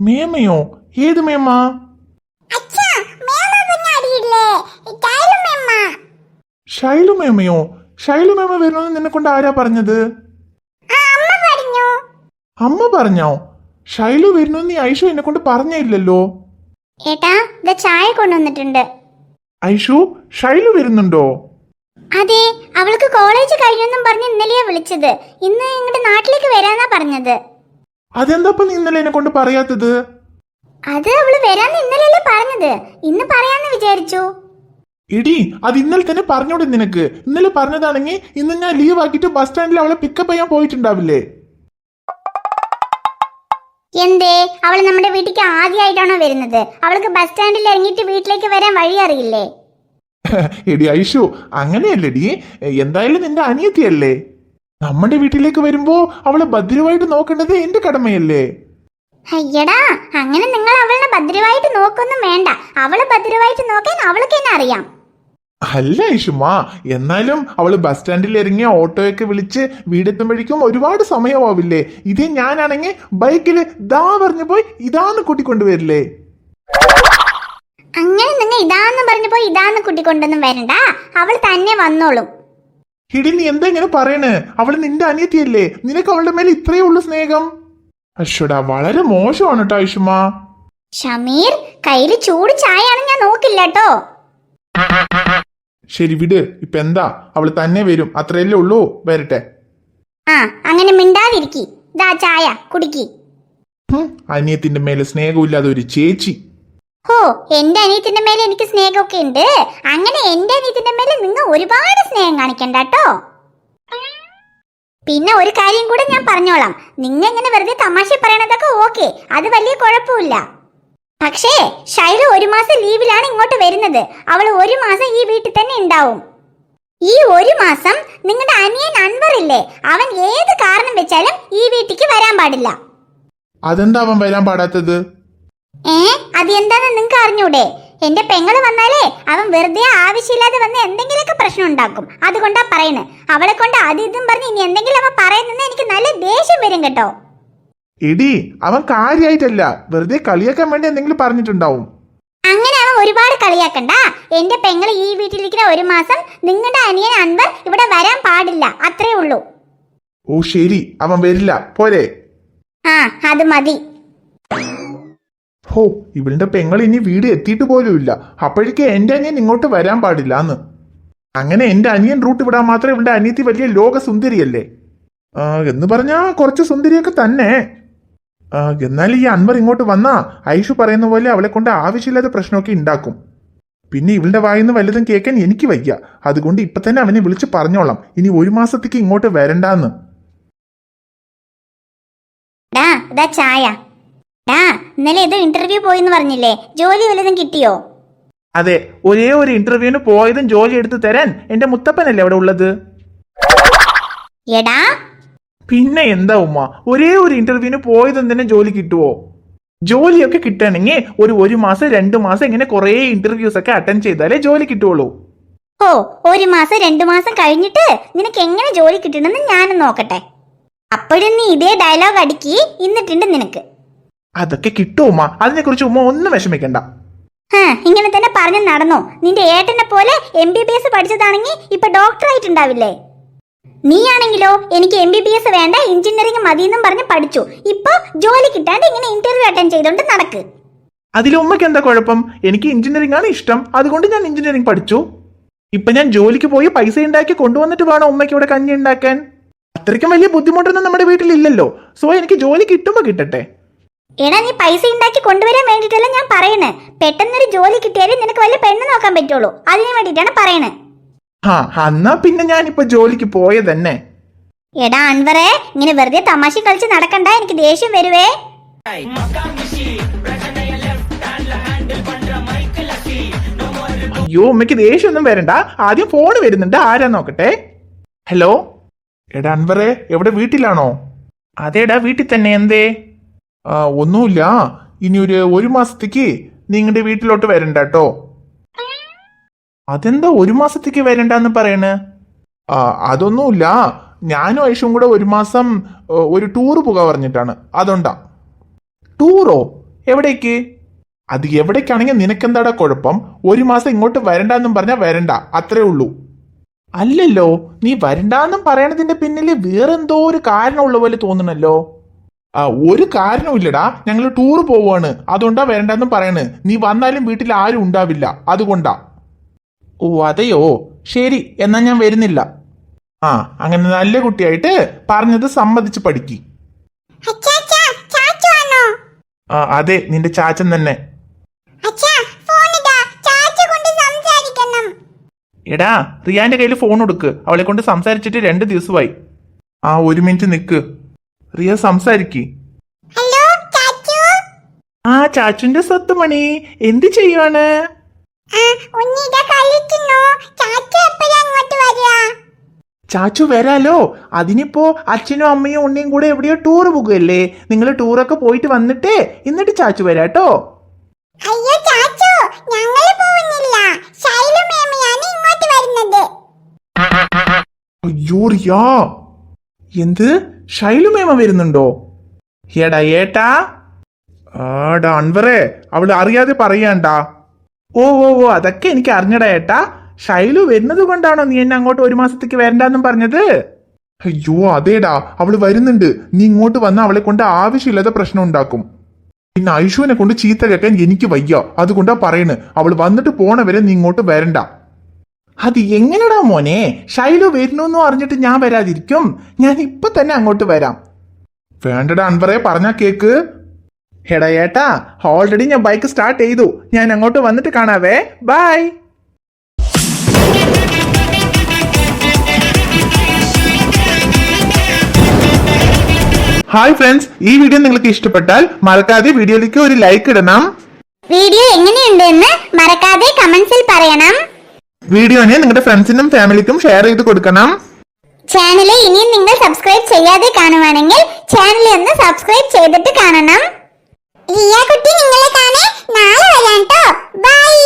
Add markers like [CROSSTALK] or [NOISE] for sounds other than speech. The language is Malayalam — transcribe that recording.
മേമയോ? ഏത് മേമ? ഷൈലു മേമയോ? ഷൈലു മേമ വരണമെന്ന് നിന്നെ കൊണ്ട് ആരാ പറഞ്ഞത്? അമ്മ പറഞ്ഞു. ഷൈലു വരുന്നു നീ ഐഷു എന്നെ കൊണ്ട് പറഞ്ഞില്ലല്ലോ. ഏട്ടാ ചായ കൊണ്ടുവന്നിട്ടുണ്ട്. ഐഷു ഷൈലു വരുന്നുണ്ടോ? അതെ അവൾക്ക് കോളേജ് കഴിഞ്ഞെന്നും പറഞ്ഞ് ഇന്നലെയാ വിളിച്ചത്. ഇന്ന് ഇങ്ങോട്ട് നാട്ടിലേക്ക് വരാന്നാ പറഞ്ഞത്. അതെന്താ നീ ഇന്നലെ എന്നെ കൊണ്ട് പറയാത്തത്? അത് അവൾ വരാന്ന് ഇന്നലെയല്ലേ പറഞ്ഞത്. ഇന്ന് പറയാന്ന് വിചാരിച്ചു. ഇടി അത് ഇന്നലെ തന്നെ പറഞ്ഞോടെ നിനക്ക്. ഇന്നലെ പറഞ്ഞതാണെങ്കിൽ ഇന്ന് ഞാൻ ലീവ് ആക്കിയിട്ട് ബസ് സ്റ്റാൻഡിൽ അവളെ പിക്കപ്പ് ചെയ്യാൻ പോയിട്ടുണ്ടാവില്ലേ? എന്തേ? അവൾ നമ്മുടെ വീട്ടിലേക്ക് ആദ്യമായിട്ടാണോ വരുന്നത്? അവൾക്ക് ബസ് സ്റ്റാൻഡിൽ ഇറങ്ങിട്ട് വീട്ടിലേക്ക് വരാൻ വഴി അറിയില്ലേ? [LAUGHS] എടി ഐഷു അങ്ങനെയല്ലെടി. എന്തായാലും നിന്റെ അനിയത്തിയല്ലേ? നമ്മുടെ വീട്ടിലേക്ക് വരുമ്പോ അവളെ ഭദ്രമായിട്ട് നോക്കേണ്ടത് എന്റെ കടമയല്ലേ? അയ്യടാ അങ്ങനെ നിങ്ങൾ അവളെ ഭദ്രമായിട്ട് നോക്കൊന്നും വേണ്ട. അവളെ ഭദ്രമായിട്ട് നോക്കാൻ അവൾക്ക് തന്നെ അറിയാം. അല്ല ഐഷുമാ എന്നാലും അവൾ ബസ് സ്റ്റാൻഡിൽ ഇറങ്ങിയ ഓട്ടോയൊക്കെ വിളിച്ച് വീടെത്തുമ്പോഴേക്കും ഒരുപാട് സമയമാവില്ലേ? ഇതേ ഞാനാണെങ്കിൽ ബൈക്കിൽ ദാ പറഞ്ഞു പോയി ഇതാന്ന് കൂട്ടിക്കൊണ്ടുവരില്ലേ? അങ്ങനെ നിങ്ങൾ ഇതാന്ന് പറഞ്ഞു പോയി ഇതാന്ന് കൂട്ടിക്കൊണ്ടൊന്നും വരണ്ട. അവൾ തന്നെ വന്നോളും. എടി നീ എന്താ ഇങ്ങനെ പറയണേ? അവൾ നിന്റെ അനിയത്തിയല്ലേ? നിനക്ക് അവളുടെ മേലെ ഇത്രയേ ഉള്ളു സ്നേഹം. അശ്വടാ വളരെ മോശമാണ് കേട്ടോ ഷമീർ കയ്യിൽ ചൂട് ചായയാണ് ഞാൻ നോക്കില്ല കേട്ടോ ശരി വിട്. ഇപ്പൊ എന്താ? അവൾ തന്നെ വരും. അത്രയല്ലേ ഉള്ളൂ? വരട്ടെ. ആ അങ്ങനെ മിണ്ടാതിരിക്കി. ദാ ചായ കുടിക്കി. അനിയത്തിന്റെ മേലെ സ്നേഹമില്ലാതെ ഒരു ചേച്ചി. ഹോ എന്റെ അനിയത്തിന്റെ മേലെ എനിക്ക് സ്നേഹമൊക്കെ ഉണ്ട്. അങ്ങനെ എന്റെ അനിയത്തിന്റെ മേലെ നിങ്ങൾ ഒരുപാട് സ്നേഹം കാണിക്കണ്ട കേട്ടോ. പിന്നെ ഒരു കാര്യം കൂടെ ഞാൻ പറഞ്ഞോളാം. നിങ്ങൾ ഇങ്ങനെ വെറുതെ തമാശ പറയണതൊക്കെ ഓക്കെ. അത് വലിയ കുഴപ്പമില്ല. പക്ഷേ ഷൈല ഒരു മാസം ലീവിലാണ് ഇങ്ങോട്ട് വരുന്നത്. അവൾ ഒരു മാസം ഈ വീട്ടിൽ തന്നെ ഉണ്ടാവും. ഈ ഒരു മാസം നിങ്ങളുടെ അനിയൻ അൻവർ ഇല്ലേ? അവൻ ഏത് കാരണം വെച്ചാലും ഈ വീട്ടിക്ക് വരാൻ പാടില്ല. അതെന്താ അവൻ വരാൻ പാടാത്തത്? ഏ? അത് നിങ്ങൾക്ക് അറിഞ്ഞൂടെ? എന്റെ പെങ്ങൾ വന്നാലേ അവൻ വെറുതെ ആവശ്യമില്ലാതെ വന്ന് എന്തെങ്കിലുമൊക്കെ പ്രശ്നം ഉണ്ടാക്കും. അതുകൊണ്ടാ പറയുന്നത് അവളെ കൊണ്ട് അത് ഇതും പറഞ്ഞ് ഇനി എന്തെങ്കിലും അവ പറയുന്നെന്ന് എനിക്ക് നല്ല ദേഷ്യം വരും കേട്ടോ. എടി അവൻ കാര്യായിട്ടല്ല. വെറുതെ കളിയാക്കാൻ വേണ്ടി എന്തെങ്കിലും പറഞ്ഞിട്ടുണ്ടാവും. അങ്ങനെ അവൻ ഒരുപാട് കളിയാക്കണ്ട. എന്റെ പെങ്ങൾ ഈ വീട്ടിലിരിക്കുന്ന ഒരു മാസം നിങ്ങളുടെ അനിയൻ അൻവർ ഇവിടെ വരാൻ പാടില്ല. അത്രേ ഉള്ളൂ. ഓ ശരി. അവൻ വരില്ല. പോരെ. ആ അത് മതി. ഹോ ഇവളുടെ പെങ്ങൾ ഇനി വീട് എത്തിയിട്ട് പോലുമില്ല. അപ്പോഴേക്ക് എന്റെ അനിയൻ ഇങ്ങോട്ട് വരാൻ പാടില്ല എന്ന് അങ്ങനെ എന്റെ അനിയൻ റൂട്ട് വിടാൻ മാത്രമേ ഇവളുടെ അനിയത്തി വലിയ ലോക സുന്ദരിയല്ലേ എന്ന് പറഞ്ഞാ കുറച്ച് സുന്ദരിയൊക്കെ തന്നെ. എന്നാൽ ഈ അൻവർ ഇങ്ങോട്ട് വന്നാ ഐഷു പറയുന്ന പോലെ അവളെ കൊണ്ട് ആവശ്യമില്ലാത്ത പ്രശ്നമൊക്കെ ഉണ്ടാക്കും പിന്നെ ഇവളുടെ വായിൽ നിന്ന് വല്ലതും കേൾക്കാൻ എനിക്ക് വയ്യ. അതുകൊണ്ട് ഇപ്പൊ തന്നെ അവനെ വിളിച്ച് പറഞ്ഞോളാം. ഇനി ഒരു മാസത്തേക്ക് ഇങ്ങോട്ട് വരണ്ടാന്ന്. ചായ. ഡാ ഇന്നലെ ഏതോ ഇന്റർവ്യൂ പോയിന്ന് പറഞ്ഞില്ലേ? ജോലി വലുതും കിട്ടിയോ? അതെ ഒരേ ഒരു ഇന്റർവ്യൂവിന് പോയതും ജോലി എടുത്തു തരാൻ എന്റെ മുത്തപ്പനല്ലേ അവിടെ ഉള്ളത്? എടാ. പിന്നെ എന്താ ഉമ്മ ഒരേ ഒരു ഇന്റർവ്യൂവിന് പോയതും തന്നെ ജോലി കിട്ടുവോ? ജോലിയൊക്കെ കിട്ടണമെങ്കിൽ ഒരു ഒരു മാസം രണ്ട് മാസം ഇങ്ങനെ കുറേ ഇന്റർവ്യൂസ് ഒക്കെ അറ്റൻഡ് ചെയ്താലേ ജോലി കിട്ടുള്ളൂ ഓ ഒരു മാസം രണ്ടു മാസം കഴിഞ്ഞിട്ട് നിനക്ക് എങ്ങനെ ജോലി കിട്ടണമെന്ന് ഞാനും നോക്കട്ടെ. അപ്പോഴും നീ ഇതേ ഡയലോഗ് അടുക്കി ഇന്നിട്ടുണ്ട് നിനക്ക്. അതൊക്കെ കിട്ടും ഉമ്മ. അതിനെക്കുറിച്ച് ഉമ്മ ഒന്നും വിഷമിക്കണ്ട. ഇങ്ങനെ തന്നെ പറഞ്ഞു നടന്നോ. നിന്റെ ഏട്ടനെ പോലെ എം ബി ബി എസ് പഠിച്ചതാണെങ്കിൽ ഇപ്പൊ ഡോക്ടർ ആയിട്ടുണ്ടാവില്ലേ? നീയാണെങ്കിലോ എനിക്ക് എം ബി ബി എസ് വേണ്ട എഞ്ചിനീയറിംഗ് മതി എന്നും പറഞ്ഞ് പഠിച്ചു. ഇപ്പൊ ജോലി കിട്ടാണ്ട് ഇങ്ങനെ ഇന്റർവ്യൂ അറ്റൻഡ് ചെയ്തോണ്ട് നടക്ക്. അതിൽ ഉമ്മയ്ക്ക് എന്താ കുഴപ്പം? എനിക്ക് എഞ്ചിനീയറിംഗ് ആണ് ഇഷ്ടം. അതുകൊണ്ട് ഞാൻ എഞ്ചിനീയറിംഗ് പഠിച്ചു. ഇപ്പൊ ഞാൻ ജോലിക്ക് പോയി പൈസ ഉണ്ടാക്കി കൊണ്ടുവന്നിട്ട് വേണം ഉമ്മയ്ക്ക് ഇവിടെ കഞ്ഞി ഉണ്ടാക്കാൻ? അത്രയ്ക്കും വലിയ ബുദ്ധിമുട്ടൊന്നും നമ്മുടെ വീട്ടിലില്ലല്ലോ. സോ എനിക്ക് ജോലി കിട്ടുമ്പോ കിട്ടട്ടെ. എടാ നീ പൈസ ഉണ്ടാക്കി കൊണ്ടുവരാൻ വേണ്ടിട്ടല്ല ഞാൻ പറയണേ. പെട്ടെന്നൊരു ജോലി കിട്ടിയാലേ നിനക്ക് വല്ല പെണ്ണ് നോക്കാൻ പറ്റുള്ളൂ. അതിന് വേണ്ടിയിട്ടാണ് പറയണേ. ആ എന്നാ പിന്നെ ഞാൻ ഞാനിപ്പോ ജോലിക്ക് പോയത് തന്നെ എടാ അൻവറേ ഇങ്ങനെ വെറുതെ തമാശ കളിച്ച് നടക്കണ്ട എനിക്ക് ദേഷ്യം വരുവേ. അയ്യോ ഉമ്മയ്ക്ക് ദേഷ്യമൊന്നും വരണ്ട. ആദ്യം ഫോൺ വരുന്നുണ്ട് ആരാ നോക്കട്ടെ? ഹലോ എടാ അൻവറെ എവിടെ വീട്ടിലാണോ? അതേടാ വീട്ടിൽ തന്നെ എന്തേ? ഒന്നുമില്ല. ഇനി ഒരു ഒരു മാസത്തേക്ക് നിങ്ങളുടെ വീട്ടിലോട്ട് വരണ്ട കേട്ടോ അതെന്താ ഒരു മാസത്തേക്ക് വരണ്ടെന്ന് പറയണ്? അതൊന്നുമില്ല. ഞാനും ഐഷും കൂടെ ഒരു മാസം ഒരു ടൂർ പോകാൻ പറഞ്ഞിട്ടാണ്. അതുണ്ടാ ടൂറോ? എവിടേക്ക്? അത് എവിടേക്കാണെങ്കിൽ നിനക്കെന്താടാ കുഴപ്പം? ഒരു മാസം ഇങ്ങോട്ട് വരണ്ടെന്നും പറഞ്ഞാൽ വരണ്ട. അത്രേ ഉള്ളൂ. അല്ലല്ലോ നീ വരണ്ടാന്നും പറയണതിന്റെ പിന്നിൽ വേറെന്തോ ഒരു കാരണമുള്ള പോലെ തോന്നണല്ലോ. ആ ഒരു കാരണവുമില്ലടാ ഞങ്ങൾ ടൂർ പോവാണ്. അതുകൊണ്ടാ വരണ്ടെന്നും പറയണ്. നീ വന്നാലും വീട്ടിൽ ആരും ഉണ്ടാവില്ല. അതുകൊണ്ടാ. ഓ അതെയോ? ശരി എന്നാ ഞാൻ വരുന്നില്ല. ആ അങ്ങനെ നല്ല കുട്ടിയായിട്ട് പറഞ്ഞത് സമ്മതിച്ച് പഠിക്കി. ആ അതെ നിന്റെ ചാച്ചൻ തന്നെ. എടാ റിയാന്റെ കയ്യിൽ ഫോൺ കൊടുക്ക്. അവളെ കൊണ്ട് സംസാരിച്ചിട്ട് രണ്ട് ദിവസമായി. ആ ഒരു മിനിറ്റ് നിക്ക്. റിയ സംസാരിക്ക്. ഹലോ ചാച്ചു? ആ ചാച്ചുന്റെ സ്വത്ത് മണി. എന്ത് ചെയ്യുവാണ്? ചാച്ചു വരാലോ. അതിനിപ്പോ അച്ഛനും അമ്മയും ഉണ്ണിയും കൂടെ എവിടെയോ ടൂർ പോകുകയല്ലേ. നിങ്ങൾ ടൂറൊക്കെ പോയിട്ട് വന്നിട്ടേ എന്നിട്ട് ചാച്ചു വരാട്ടോ. അയ്യോ ചാച്ചു ഞങ്ങൾ പോകുന്നില്ല. ശൈലു മേമയാണ് ഇങ്ങോട്ട് വരുന്നത്. അയ്യോ റിയാ. എന്ത്? ശൈലുമേമ വരുന്നുണ്ടോ? എടാ ഏട്ടാ. ആടാ അൻവറേ അവൾ അറിയാതെ പറയാണ്ടാ. ഓ ഓ ഓ അതൊക്കെ എനിക്ക് അറിഞ്ഞടാ ഏട്ടാ. ശൈലു വരുന്നത് കൊണ്ടാണോ നീ എന്നെ അങ്ങോട്ട് ഒരു മാസത്തേക്ക് വരണ്ടെന്നും പറഞ്ഞത്? അയ്യോ അതേടാ അവൾ വരുന്നുണ്ട്. നീ ഇങ്ങോട്ട് വന്ന അവളെ കൊണ്ട് ആവശ്യമില്ലാത്ത പ്രശ്നം ഉണ്ടാക്കും. പിന്നെ ഐഷുവിനെ കൊണ്ട് ചീത്ത കേൾക്കാൻ എനിക്ക് വയ്യ. അതുകൊണ്ടാ പറയണ്. അവൾ വന്നിട്ട് പോണവരെ നീ ഇങ്ങോട്ട് വരണ്ട. അത് എങ്ങനെടാ മോനെ? ഷൈലു വരുന്നു അറിഞ്ഞിട്ട് ഞാൻ വരാതിരിക്കും. ഞാൻ ഇപ്പൊ തന്നെ അങ്ങോട്ട് വരാം. വേണ്ടടാ അൻവറെ പറഞ്ഞാ കേക്ക്. എടാ ഏട്ടാ ഓൾറെഡി ഞാൻ ബൈക്ക് സ്റ്റാർട്ട് ചെയ്തു. ഞാൻ അങ്ങോട്ട് വന്നിട്ട് കാണാവേ. ബൈ ഹായ് ഫ്രണ്ട്സ് ഈ വീഡിയോ നിങ്ങൾക്ക് ഇഷ്ടപ്പെട്ടാൽ മറക്കാതെ വീഡിയോയിലേക്ക് ഒരു ലൈക്ക് ഇടണം. വീഡിയോ എങ്ങനെയുണ്ടെന്ന് മറക്കാതെ കമന്റ്സിൽ പറയണം. വീഡിയോനെ നിങ്ങളുടെ ഫ്രണ്ട്സിനും ഫാമിലിക്കും ഷെയർ ചെയ്ത് കൊടുക്കണം. ചാനൽ ഇനിയും നിങ്ങൾ സബ്സ്ക്രൈബ് ചെയ്യാതെ കാണുവാണെങ്കിൽ ചാനൽ ഒന്ന് സബ്സ്ക്രൈബ് ചെയ്തിട്ട് കാണണം. റിയ കുട്ടി നിങ്ങളെ കാണേ. നാളെ വരാം ട്ടോ. ബൈ